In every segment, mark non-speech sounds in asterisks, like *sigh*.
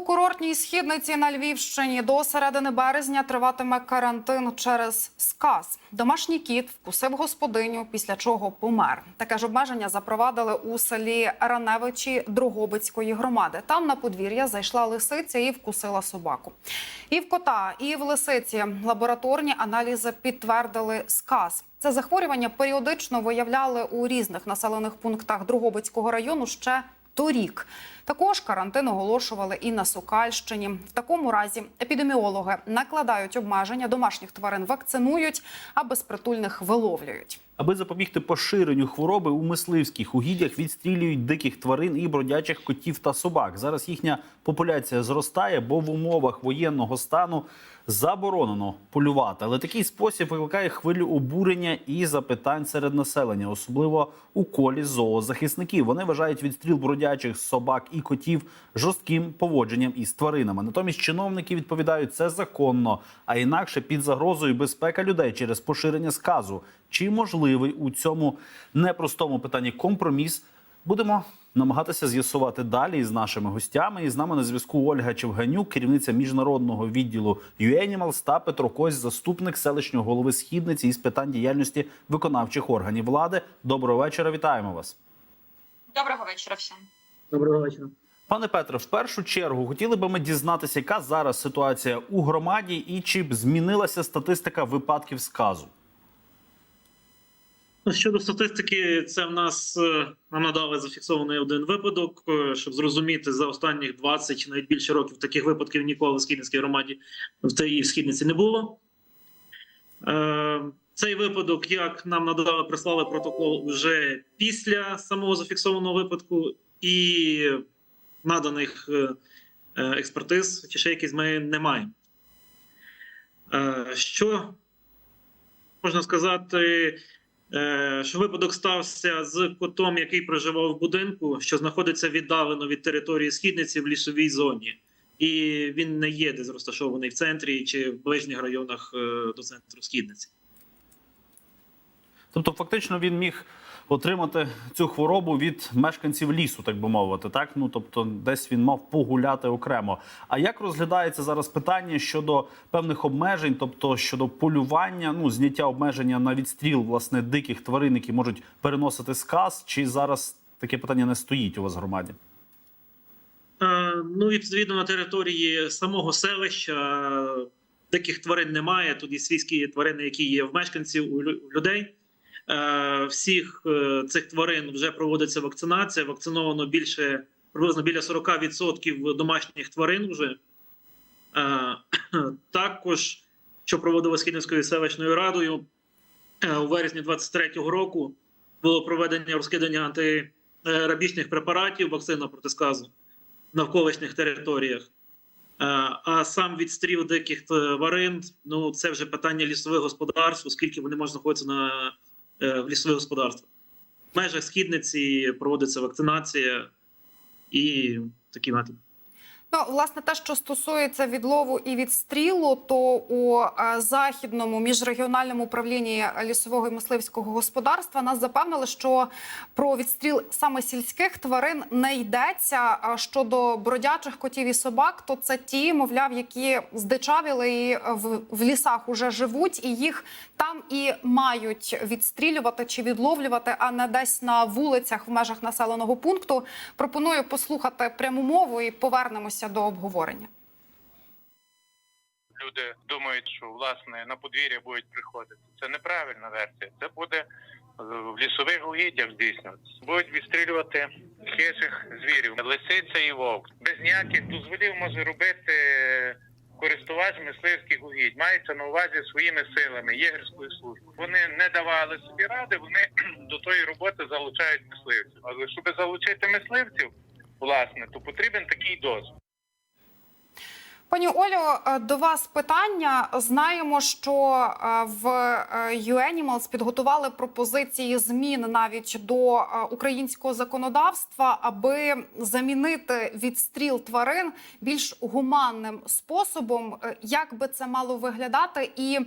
У курортній східниці на Львівщині до середини березня триватиме карантин через сказ. Домашній кіт вкусив господиню, після чого помер. Таке ж обмеження запровадили у селі Раневичі Дрогобицької громади. Там на подвір'я зайшла лисиця і вкусила собаку. І в кота, і в лисиці лабораторні аналізи підтвердили сказ. Це захворювання періодично виявляли у різних населених пунктах Дрогобицького району ще торік. Також карантин оголошували і на Сокальщині. В такому разі епідеміологи накладають обмеження, домашніх тварин вакцинують, а безпритульних виловлюють. Аби запобігти поширенню хвороби у мисливських угіддях відстрілюють диких тварин і бродячих котів та собак. Зараз їхня популяція зростає, бо в умовах воєнного стану заборонено полювати. Але такий спосіб викликає хвилю обурення і запитань серед населення, особливо у колі зоозахисників. Вони вважають відстріл бродячих собак і котів жорстким поводженням із тваринами. Натомість чиновники відповідають, це законно, а інакше під загрозою безпека людей через поширення сказу. Чи можливий у цьому непростому питанні компроміс? Будемо намагатися з'ясувати далі з нашими гостями. І з нами на зв'язку Ольга Чевганюк, керівниця міжнародного відділу UAnimals та Петро Кось, заступник селищного голови східниці із питань діяльності виконавчих органів влади. Доброго вечора. Вітаємо вас. Доброго вечора всім. Доброго вечора. Пане Петре, в першу чергу хотіли би ми дізнатися, яка зараз ситуація у громаді і чи б змінилася статистика випадків сказу. Ну, Щодо статистики, це в нас е, нам надали зафіксований один випадок, е, щоб зрозуміти за останніх 20 чи навіть більше років таких випадків ніколи в східницькій громаді в тій в східниці не було. Е, Цей випадок, як нам надали, прислали протокол вже після самого зафіксованого випадку, і наданих е, е, експертиз чи ще якісь ми не маємо. Е, Що можна сказати? Що випадок стався з котом, який проживав в будинку, що знаходиться віддалено від території східниці в лісовій зоні, і він не є десь розташований в центрі чи в ближніх районах до центру східниці. Тобто, фактично, він міг отримати цю хворобу від мешканців лісу, так би мовити. Так, ну тобто, десь він мав погуляти окремо. А як розглядається зараз питання щодо певних обмежень, тобто щодо полювання, ну зняття обмеження на відстріл власне диких тварин, які можуть переносити сказ, чи зараз таке питання не стоїть у вас в громаді? Е, Ну, відповідно, на території самого селища е, диких тварин немає. Тут є свійські тварини, які є в мешканців у людей. Е, Всіх е, цих тварин вже проводиться вакцинація. Вакциновано більше приблизно біля 40% домашніх тварин. Вже Е, *clears throat* також, що проводила Східницькою селищною радою у вересні 23-го року, було проведення розкидання антирабічних препаратів, вакцина проти сказу на навколишніх територіях. А сам відстріл диких тварин ну це вже питання лісових господарств, оскільки вони можуть знаходитися на в лісове господарство. В межах східниці проводиться вакцинація і такі методи. Ну, власне, те, що стосується відлову і відстрілу, то у е, західному міжрегіональному управлінні лісового і мисливського господарства нас запевнили, що про відстріл саме сільських тварин не йдеться. А щодо бродячих котів і собак, то це ті, мовляв, які здичавіли і в, лісах уже живуть, і їх там і мають відстрілювати чи відловлювати, а не десь на вулицях в межах населеного пункту. Пропоную послухати пряму мову і повернемося до обговорення. люди думають, що власне на подвір'я будуть приходити. Це неправильна версія. Це буде в лісових угіддях здійснюватися. Будуть відстрілювати хижих звірів, лисиця і вовк. Без ніяких дозволів може робити користувач мисливських угідь. Мається на увазі своїми силами єгерської служби. Вони не давали собі ради, вони *clears throat* до тої роботи залучають мисливців. Але щоб залучити мисливців, власне, то потрібен такий дозвіл. Пані Олю, е, до вас питання. Знаємо, що е, в UAnimals підготували пропозиції змін навіть до е, українського законодавства, аби замінити відстріл тварин більш гуманним способом. Е, Як би це мало виглядати? І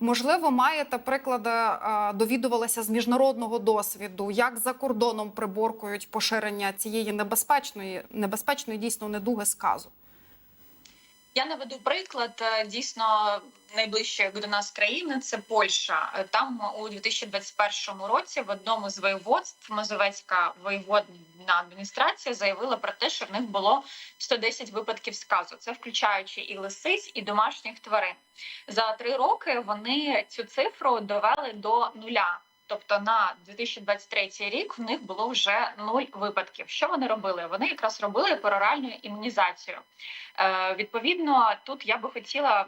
можливо, маєте приклади, е, довідувалися з міжнародного досвіду, як за кордоном приборкують поширення цієї небезпечної, небезпечної дійсно недуги сказу. Я наведу приклад. Е, Дійсно, найближчої до нас країни це Польща. Е, Там у 2021 році в одному з воєводств Мазовецька воєводна адміністрація заявила про те, що в них було 110 випадків сказу. Це включаючи і лисиць, і домашніх тварин. За три роки вони цю цифру довели до нуля. Тобто на 2023 рік в них було вже нуль випадків. Що вони робили? Вони якраз робили пероральну імунізацію. Е, відповідно, тут я би хотіла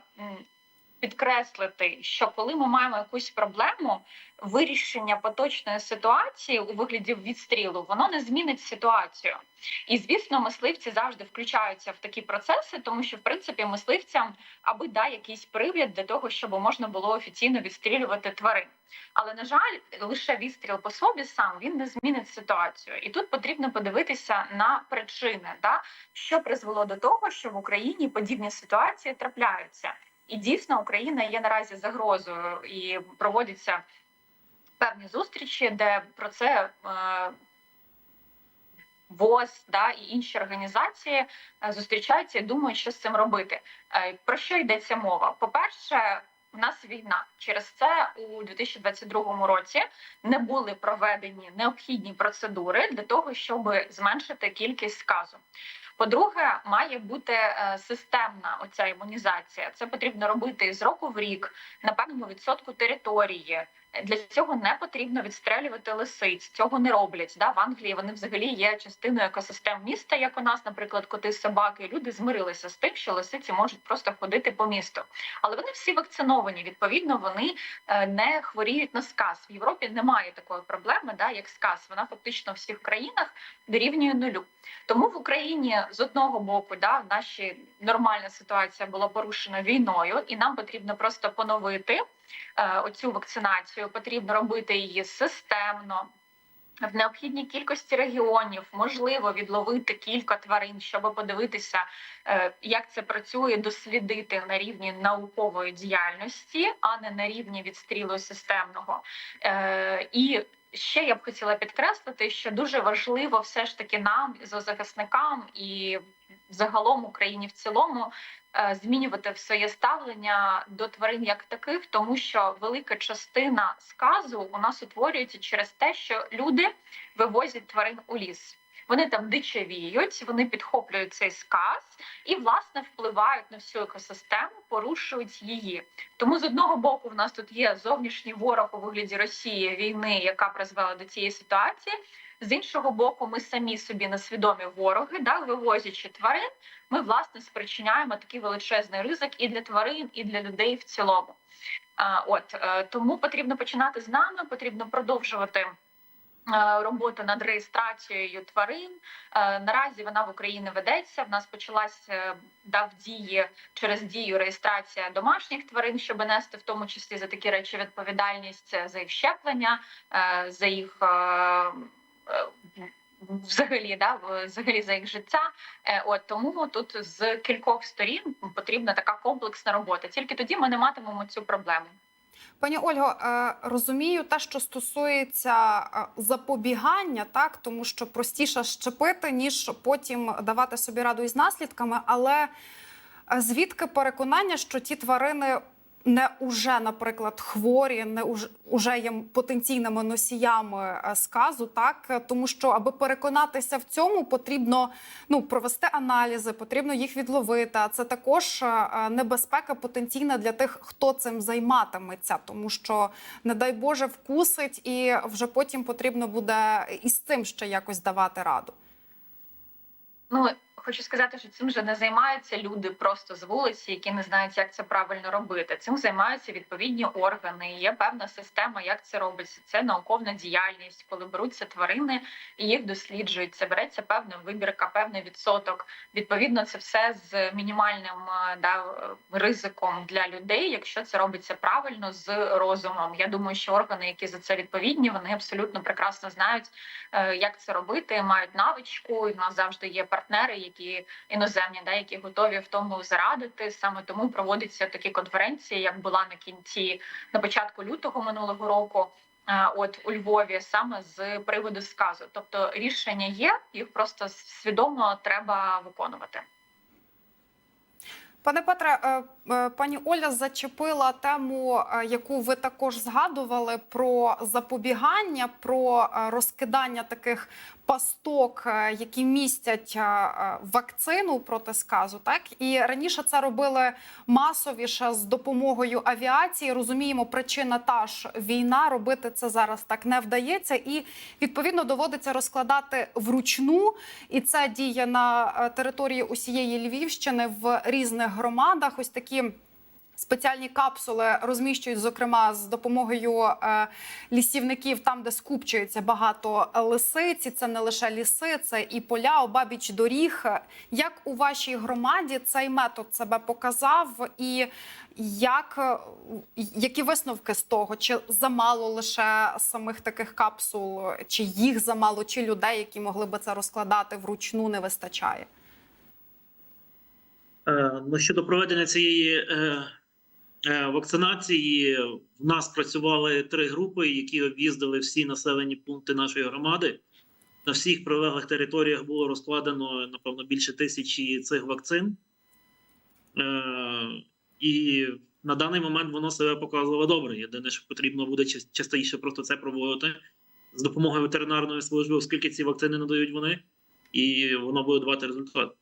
підкреслити, що коли ми маємо якусь проблему, вирішення поточної ситуації у вигляді відстрілу, воно не змінить ситуацію. І звісно, мисливці завжди включаються в такі процеси, тому що в принципі мисливцям аби да якийсь привід для того, щоб можна було офіційно відстрілювати тварин. Але на жаль, лише відстріл по собі сам він не змінить ситуацію. І тут потрібно подивитися на причини, да, що призвело до того, що в Україні подібні ситуації трапляються. І дійсно Україна є наразі загрозою і проводяться певні зустрічі, де про це е, ВОЗ да, і інші організації е, зустрічаються і думають, що з цим робити. Е, Про що йдеться мова? По-перше, в нас війна. Через це у 2022 році не були проведені необхідні процедури для того, щоб зменшити кількість сказу. По-друге, має бути е, системна оця імунізація. Це потрібно робити з року в рік на певному відсотку території. Для цього не потрібно відстрелювати лисиць. Цього не роблять. Да? В Англії вони взагалі є частиною екосистем міста, як у нас, наприклад, коти собаки. Люди змирилися з тим, що лисиці можуть просто ходити по місту. Але вони всі вакциновані. Відповідно, вони е, не хворіють на сказ. В Європі немає такої проблеми, да, як сказ. Вона фактично в всіх країнах дорівнює нулю. Тому в Україні з одного боку, да, в нашій нормальна ситуація була порушена війною, і нам потрібно просто поновити оцю вакцинацію. Потрібно робити її системно. В необхідній кількості регіонів можливо відловити кілька тварин, щоб подивитися, е, як це працює, дослідити на рівні наукової діяльності, а не на рівні відстрілу системного. Е, І ще я б хотіла підкреслити, що дуже важливо все ж таки нам, зоозахисникам і загалом Україні в цілому е, змінювати своє ставлення до тварин як таких, тому що велика частина сказу у нас утворюється через те, що люди вивозять тварин у ліс. Вони там дичавіють, вони підхоплюють цей сказ і власне впливають на всю екосистему, порушують її. Тому з одного боку в нас тут є зовнішній ворог у вигляді Росії війни, яка призвела до цієї ситуації. З іншого боку, ми самі собі несвідомі вороги, да, вивозячи тварин, ми власне спричиняємо такий величезний ризик і для тварин, і для людей в цілому. От е, тому потрібно починати з нами, потрібно продовжувати. е, Роботу над реєстрацією тварин Е, наразі вона в Україні ведеться. В нас почалась е, да, в дії через дію реєстрація домашніх тварин, щоб нести в тому числі за такі речі відповідальність за їх щеплення, за їх взагалі, да, взагалі за їх життя. Е, От тому тут з кількох сторін потрібна така комплексна робота. Тільки тоді ми не матимемо цю проблему. Пані Ольго, е, розумію те, що стосується е, запобігання, так тому що простіше щепити, ніж потім давати собі раду із наслідками. Але звідки переконання, що ті тварини не уже, наприклад, хворі, не уж- уже є потенційними носіями е, сказу, так Е, тому що аби переконатися в цьому, потрібно ну провести аналізи, потрібно їх відловити. А це також е, небезпека потенційна для тих, хто цим займатиметься, тому що, не дай Боже, вкусить, і вже потім потрібно буде із цим ще якось давати раду. Ну хочу сказати, що цим вже не займаються люди просто з вулиці, які не знають, як це правильно робити. Цим займаються відповідні органи. Є певна система, як це робиться. Це науковна діяльність, коли беруться тварини і їх досліджують. Це береться певна вибірка, певний відсоток. Відповідно, це все з мінімальним е, да, ризиком для людей, якщо це робиться правильно з розумом. Я думаю, що органи, які за це відповідні, вони абсолютно прекрасно знають, е, як це робити, мають навичку. І в нас завжди є партнери, які іноземні, да, які готові в тому зарадити. Саме тому проводяться такі конференції, як була на кінці на початку лютого минулого року. е, От у Львові саме з приводу сказу, тобто рішення є, їх просто свідомо треба виконувати. Пане Петре, е, пані Оля зачепила тему, е, яку ви також згадували про запобігання, про е, розкидання таких пасток, е, які містять е, е, вакцину проти сказу. Так і раніше це робили масовіше з допомогою авіації. Розуміємо, причина та ж війна. Робити це зараз так не вдається, і відповідно доводиться розкладати вручну. І це діє на е, території усієї Львівщини в різних громадах. Ось такі. Спеціальні капсули розміщують, зокрема, з допомогою е, лісівників, там, де скупчується багато лисиці. Це не лише ліси, це і поля, обабіч доріг. Як у вашій громаді цей метод себе показав, і як, е, які висновки з того? Чи замало лише самих таких капсул, чи їх замало, чи людей, які могли би це розкладати вручну, не вистачає? Е, Ну, щодо проведення цієї е, е, вакцинації, в нас працювали три групи, які об'їздили всі населені пункти нашої громади. На всіх прилеглих територіях було розкладено, напевно, більше тисячі цих вакцин. І на даний момент воно себе показувало добре. Єдине, що потрібно буде частіше просто це проводити з допомогою ветеринарної служби, оскільки ці вакцини надають вони, і воно буде давати результат.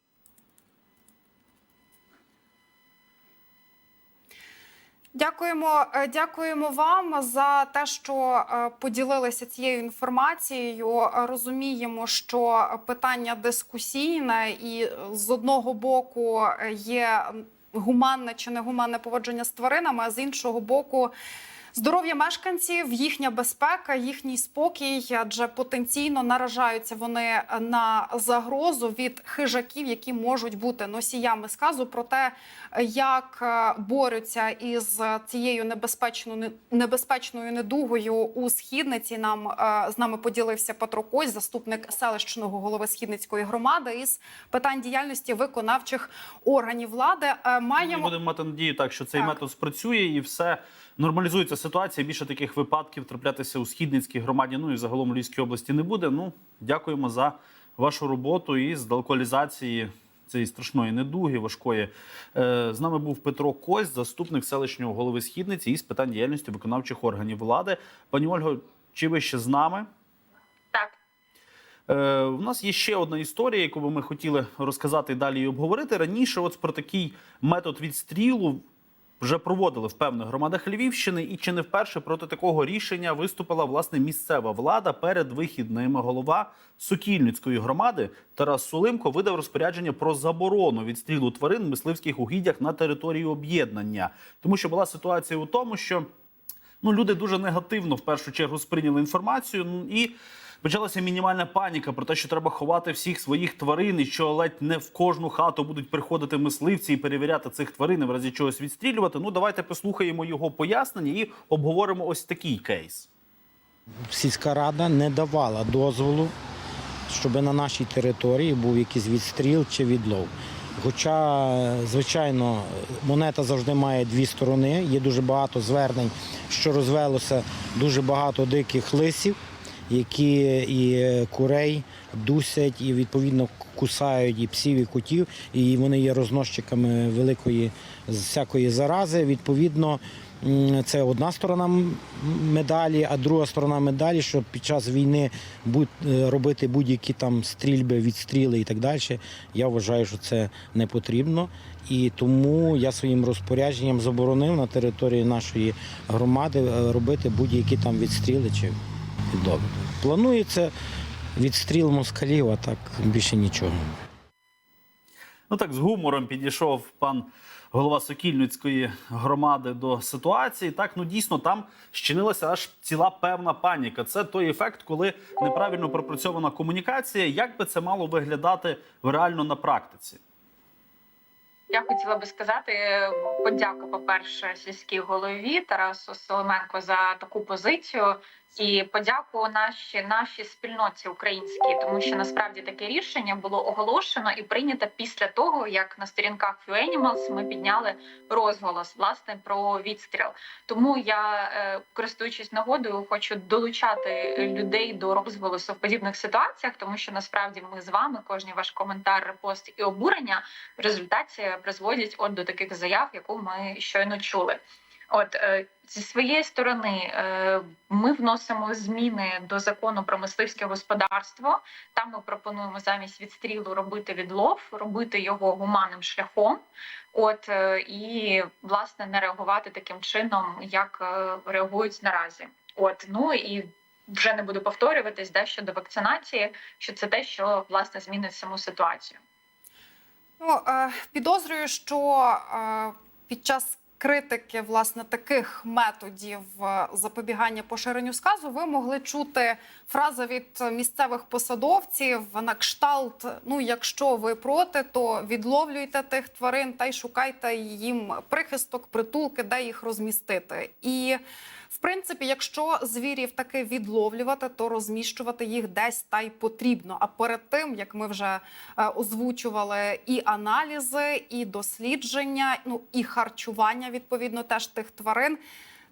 Дякуємо, е, дякуємо вам за те, що е, поділилися цією інформацією. Розуміємо, що питання дискусійне, і е, з одного боку є гуманне чи негуманне поводження з тваринами, а з іншого боку. Здоров'я мешканців, їхня безпека, їхній спокій, адже потенційно наражаються вони на загрозу від хижаків, які можуть бути носіями сказу. Про те, як е, борються із цією небезпечною небезпечною недугою у східниці. Нам е, з нами поділився Петро Кось, заступник селищного голови східницької громади, із питань діяльності виконавчих органів влади. Е, Ми Маємо будемо мати надію, так що цей Так. метод спрацює і все нормалізується ситуація. Більше таких випадків траплятися у східницькій громаді, ну і загалом у Львівській області не буде. Ну дякуємо за вашу роботу і з локалізації цієї страшної недуги важкої. Е, З нами був Петро Кось, заступник селищного голови східниці із питань діяльності виконавчих органів влади. Пані Ольго, чи ви ще з нами? Так. Е, у нас є ще одна історія, яку би ми хотіли розказати і далі і обговорити. Раніше, от про такий метод відстрілу вже проводили в певних громадах Львівщини, і чи не вперше проти такого рішення виступила власне місцева влада перед вихідними. Голова Сокільницької громади Тарас Сулимко видав розпорядження про заборону відстрілу тварин в мисливських угіддях на території об'єднання, тому що була ситуація у тому, що ну люди дуже негативно в першу чергу сприйняли інформацію ну, і. Почалася мінімальна паніка про те, що треба ховати всіх своїх тварин, і що ледь не в кожну хату будуть приходити мисливці і перевіряти цих тварин, в разі чогось відстрілювати. Ну давайте послухаємо його пояснення і обговоримо ось такий кейс. сільська рада не давала дозволу, щоб на нашій території був якийсь відстріл чи відлов. Хоча, звичайно, монета завжди має дві сторони. Є дуже багато звернень, що розвелося дуже багато диких лисів, які і курей дусять, і відповідно кусають і псів, і котів, і вони є розносчиками великої всякої зарази. Відповідно, це одна сторона медалі, а друга сторона медалі, що під час війни е, робити будь-які там стрільби, відстріли і так далі. Я вважаю, що це не потрібно. І тому я своїм розпорядженням заборонив на території нашої громади е, робити будь-які там відстріли чи відлови. Планується відстріл москалів, а так більше нічого. Ну так з гумором підійшов пан голова Сокільницької громади до ситуації. Так, ну дійсно там щинилася аж ціла певна паніка. Це той ефект, коли неправильно пропрацьована комунікація. Як би це мало виглядати реально на практиці? Я хотіла би сказати е, подяку, по-перше, сільській голові Тарасу Соломенко за таку позицію. І подяку нашій нашій спільноті українській, тому що насправді таке рішення було оголошено і прийнято після того, як на сторінках FUAnimals ми підняли розголос власне про відстріл. Тому я, е, користуючись нагодою, хочу долучати людей до розголосу в подібних ситуаціях, тому що насправді ми з вами, кожен ваш коментар, репост і обурення в результаті призводять от до таких заяв, яку ми щойно чули. От е, зі своєї сторони е, ми вносимо зміни до закону про мисливське господарство. Там ми пропонуємо замість відстрілу робити відлов, робити його гуманним шляхом. От е, і власне не реагувати таким чином, як реагують наразі. От ну і вже не буду повторюватись да, щодо вакцинації, що це те, що власне змінить саму ситуацію. Ну, підозрюю, що під час критики власне таких методів е, запобігання поширенню сказу ви могли чути фрази від місцевих посадовців на кшталт: ну, якщо ви проти, то відловлюйте тих тварин та й шукайте їм прихисток, притулки, де їх розмістити. І в принципі, якщо звірів таки відловлювати, то розміщувати їх десь та й потрібно. А перед тим як ми вже е, озвучували і аналізи, і дослідження, ну і харчування відповідно теж тих тварин.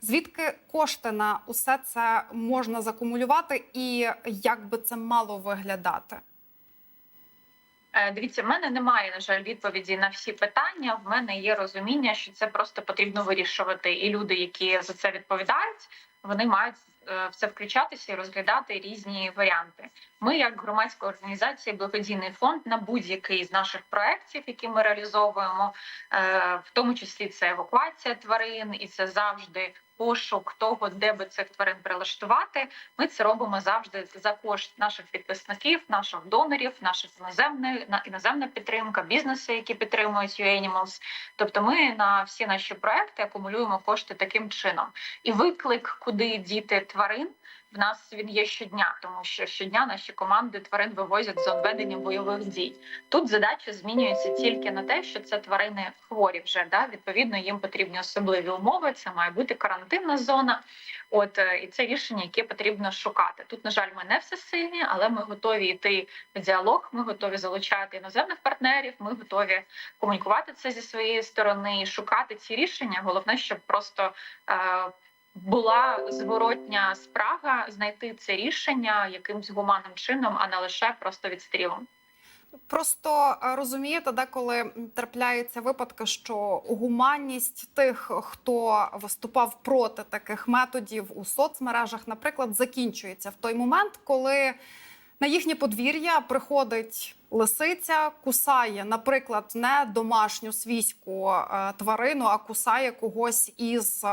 Звідки кошти на усе це можна закумулювати, і як би це мало виглядати? Е, Дивіться, в мене немає на жаль відповіді на всі питання. В мене є розуміння, що це просто потрібно вирішувати, і люди, які за це відповідають, вони мають е, в це включатися і розглядати різні варіанти. Ми, як громадська організація, благодійний фонд на будь-який з наших проєктів, які ми реалізовуємо, е, в тому числі це евакуація тварин, і це завжди пошук того, де би цих тварин прилаштувати. Ми це робимо завжди за кошт наших підписників, наших донорів, наших іноземної на іноземна підтримка, бізнеси, які підтримують UAnimals. Тобто, ми на всі наші проекти акумулюємо кошти таким чином. І виклик, куди діти тварин. В нас він є щодня, тому що щодня наші команди тварин вивозять з ведення бойових дій. Тут задача змінюється тільки на те, що це тварини хворі вже да відповідно їм потрібні особливі умови. Це має бути карантинна зона. От е, і це рішення, яке потрібно шукати. Тут, на жаль, ми не всесильні, але ми готові йти в діалог. Ми готові залучати іноземних партнерів. Ми готові комунікувати це зі своєї сторони, шукати ці рішення. Головне, щоб просто. Е, була зворотня спрага знайти це рішення якимсь гуманним чином, а не лише просто відстрілом. Просто е, розумієте, деколи трапляються випадки, що гуманність тих, хто виступав проти таких методів у соцмережах, наприклад, закінчується в той момент, коли на їхнє подвір'я приходить лисиця, кусає, наприклад, не домашню свійську е, тварину, а кусає когось із.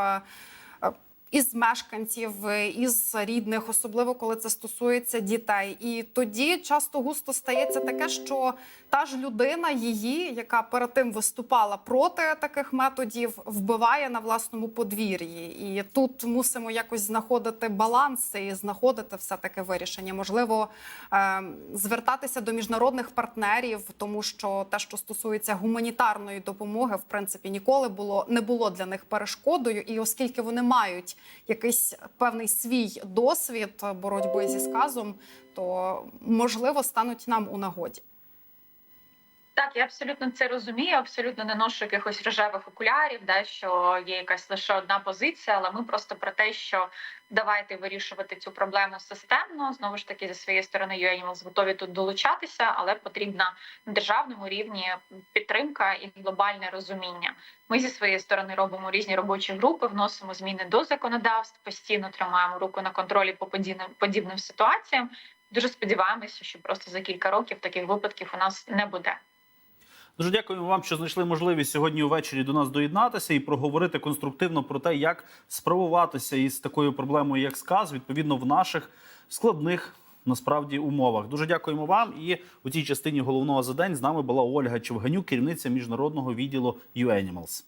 Із мешканців, із рідних, особливо коли це стосується дітей, і тоді часто густо стається таке, що та ж людина, її, яка перед тим виступала проти таких методів, вбиває на власному подвір'ї. І тут мусимо якось знаходити баланс і знаходити все таки вирішення. Можливо, е, звертатися до міжнародних партнерів, тому що те, що стосується гуманітарної допомоги, в принципі, ніколи було не було для них перешкодою. І оскільки вони мають якийсь певний свій досвід боротьби зі сказом, то можливо стануть нам у нагоді. Так, я абсолютно це розумію. Абсолютно не ношу якихось рожевих окулярів, да що є якась лише одна позиція, але ми просто про те, що давайте вирішувати цю проблему системно. Знову ж таки, зі своєї сторони UAnimals готові тут долучатися, але потрібна на державному рівні підтримка і глобальне розуміння. Ми зі своєї сторони робимо різні робочі групи, вносимо зміни до законодавств, постійно тримаємо руку на контролі по подібним подібним ситуаціям. Дуже сподіваємося, що просто за кілька років таких випадків у нас не буде. Дуже дякуємо вам, що знайшли можливість сьогодні увечері до нас доєднатися і проговорити конструктивно про те, як справуватися із такою проблемою, як сказ, відповідно в наших складних насправді умовах. Дуже дякуємо вам. І у цій частині головного за день з нами була Ольга Човганюк, керівниця міжнародного відділу UAnimals.